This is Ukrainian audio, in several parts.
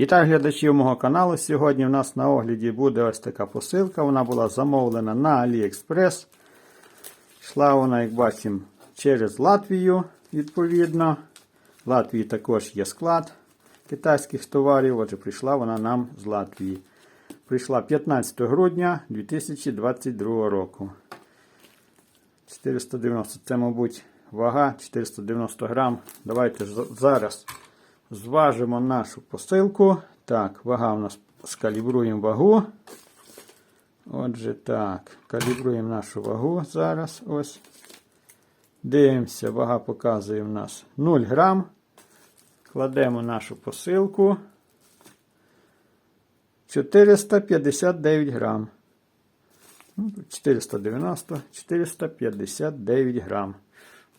Вітаю глядачів мого каналу. Сьогодні в нас на огляді буде ось така посилка. Вона була замовлена на AliExpress. Йшла вона, як бачимо, через Латвію, відповідно. В Латвії також є склад китайських товарів. Отже, прийшла вона нам з Латвії. Прийшла 15 грудня 2022 року. 490. Це, мабуть, вага 490 грам. Давайте зараз зважимо нашу посилку. Так, вага у нас скалібруємо вагу. Отже, так, калібруємо нашу вагу зараз. Ось. Дивимося, вага показує в нас 0 грам. Кладемо нашу посилку. 459 грам. Ну, 490, 459 грам.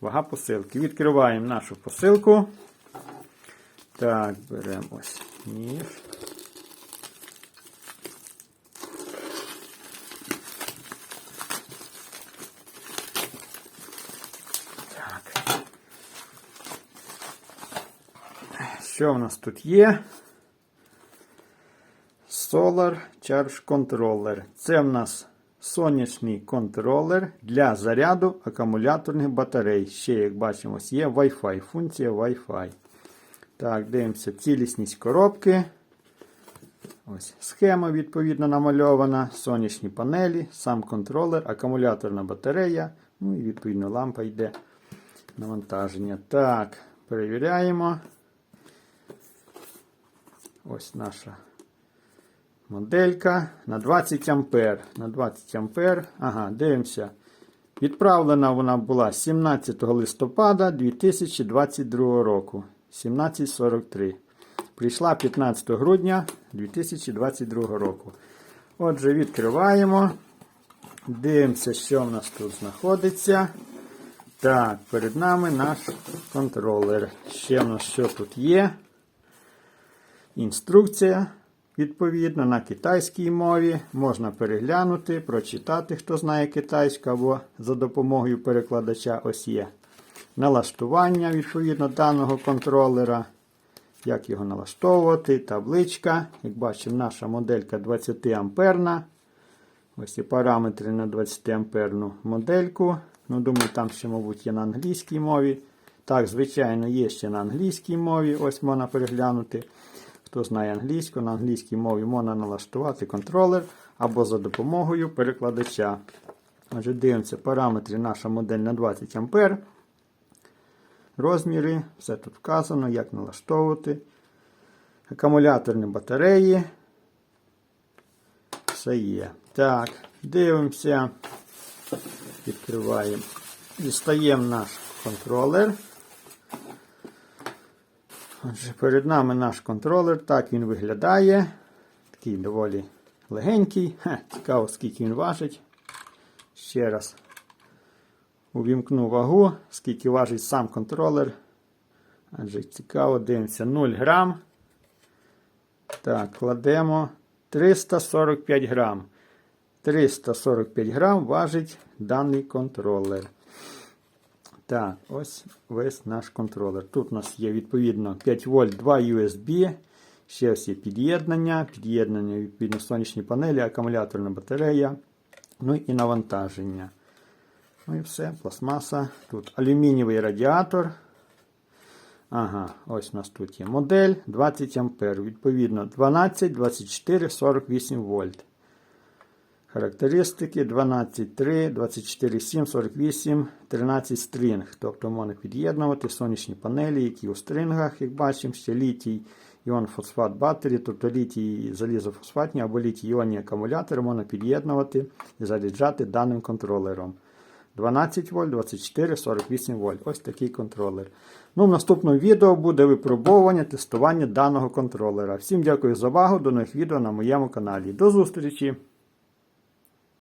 Вага посилки. Відкриваємо нашу посилку. Так, беремо ось ніж. Так. Що в нас тут є? Solar Charge Controller. Це в нас сонячний контролер для заряду акумуляторних батарей. Ще, як бачимо, є Wi-Fi, функція Wi-Fi. Так, дивимося цілісність коробки. Ось Схема відповідно намальована. Сонячні панелі, сам контролер, акумуляторна батарея. Ну і відповідно лампа йде навантаження. Так, перевіряємо. Ось наша моделька на 20 ампер. На 20 ампер. Ага, дивимося. Відправлена вона була 17 листопада 2022 року. 17.43. Прийшла 15 грудня 2022 року. Отже, відкриваємо. Дивимося, що в нас тут знаходиться. Так, перед нами наш контролер. Ще в нас що тут є? Інструкція, відповідно, на китайській мові. Можна переглянути, прочитати, хто знає китайську, або за допомогою перекладача ось є. Налаштування відповідно даного контролера. Як його налаштовувати, табличка. Як бачимо, наша моделька 20 амперна. Ось і параметри на 20 амперну модельку. Ну, думаю, там ще, мабуть, є на англійській мові. Так, звичайно, є ще на англійській мові. Ось можна переглянути. Хто знає англійську, на англійській мові можна налаштувати контролер або за допомогою перекладача. Отже, дивимося, параметри наша модель на 20 А. Розміри, все тут вказано, як налаштовувати. Акумуляторні батареї. Все є. Так, дивимося. Відкриваємо. Дістаємо наш контролер. Отже, перед нами наш контролер. Так він виглядає. Такий доволі легенький. Ха, цікаво, скільки він важить. Ще раз увімкну вагу, скільки важить сам контролер. Адже цікаво, дивимося 0 грам. Так, кладемо 345 грам. 345 грам важить даний контролер. Так, ось весь наш контролер. Тут у нас є відповідно 5 вольт, 2 USB. Ще є під'єднання, під'єднання, відповідно, сонячні панелі, акумуляторна батарея. Ну і навантаження. Ну і все, пластмаса. Тут алюмінієвий радіатор. Ага, ось у нас тут є модель 20 А. Відповідно, 12, 24, 48 вольт. Характеристики 12, 3, 24, 7, 48, 13 стрінг. Тобто можна під'єднувати сонячні панелі, які у стрингах, як бачимо, ще літій іон фосфат батарі, тобто літій залізофосфатні або літій іонні акумулятори можна під'єднувати і заряджати даним контролером. 12 вольт, 24, 48 вольт. Ось такий контролер. Ну, в наступному відео буде випробовування тестування даного контролера. Всім дякую за увагу. До нових відео на моєму каналі. До зустрічі!